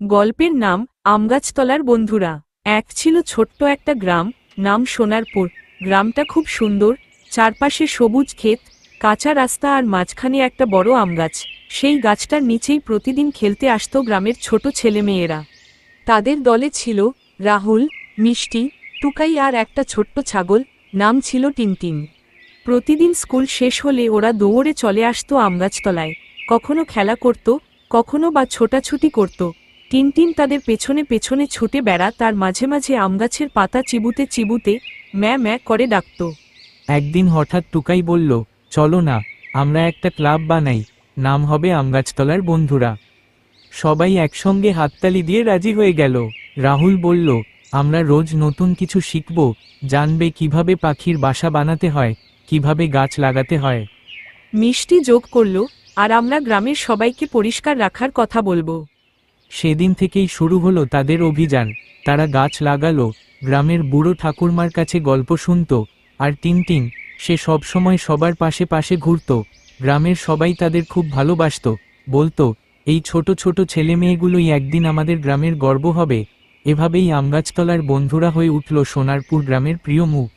গল্পের নাম আমগাছতলার বন্ধুরা। এক ছিল ছোট্ট একটা গ্রাম, নাম সোনারপুর। গ্রামটা খুব সুন্দর, চারপাশে সবুজ ক্ষেত, কাঁচা রাস্তা আর মাঝখানে একটা বড় আমগাছ। সেই গাছটার নিচেই প্রতিদিন খেলতে আসত গ্রামের ছোট ছেলেমেয়েরা। তাদের দলে ছিল রাহুল, মিষ্টি টুকাই আর একটা ছোট্ট ছাগল, নাম ছিল টিনটিন। প্রতিদিন স্কুল শেষ হলে ওরা দৌড়ে চলে আসতো আমগাছতলায়। কখনো খেলা করত, কখনো বা ছোটাছুটি করত। টিনটিন তাদের পেছনে পেছনে ছুটে বেড়া তার মাঝে মাঝে আমগাছের পাতা চিবুতে চিবুতে ম্যা ম্যা করে ডাকত। একদিন হঠাৎ টুকাই বলল চলো না আমরা একটা ক্লাব বানাই নাম হবে আমগাছতলার বন্ধুরা। সবাই একসঙ্গে হাততালি দিয়ে রাজি হয়ে গেল। রাহুল বলল আমরা রোজ নতুন কিছু শিখব জানবে কীভাবে পাখির বাসা বানাতে হয় কীভাবে গাছ লাগাতে হয়। মিষ্টি যোগ করল আর আমরা গ্রামের সবাইকে পরিষ্কার রাখার কথা বলব। সেদিন থেকেই শুরু হলো তাদের অভিযান। তারা গাছ লাগালো, গ্রামের বুড়ো ঠাকুরমার কাছে গল্প শুনত, আর টিনটিন, সে সবসময় সবার পাশে পাশে ঘুরত। গ্রামের সবাই তাদের খুব ভালোবাসত। বলতো, এই ছোট ছোট ছেলে মেয়েগুলোই একদিন আমাদের গ্রামের গর্ব হবে। এভাবেই আমগাছতলার বন্ধুরা হয়ে উঠল সোনারপুর গ্রামের প্রিয় মুখ।